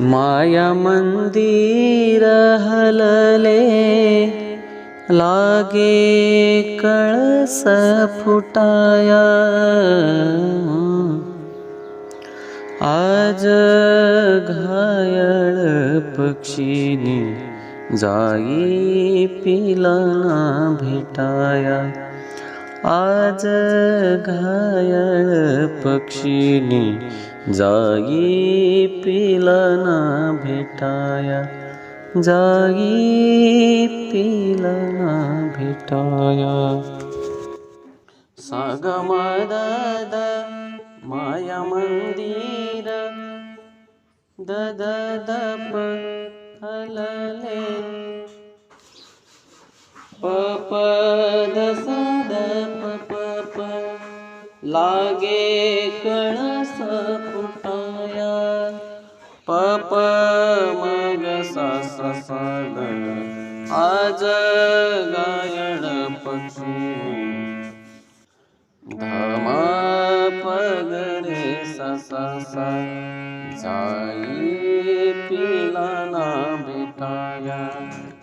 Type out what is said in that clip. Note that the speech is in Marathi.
माया हलले लागे आज घायल पक्षीने जाई पिलाना भेटाया आज घायल पक्षीनी जागी पिलना भेटाया जागी पिलना भेटाया। सागमदद माया मंदिर दद दप हलले। पप दस लागे कळस फुटाया पप मग सा आज गायण पक्षी धामा पगरे सा जाई पिला ना पिलाना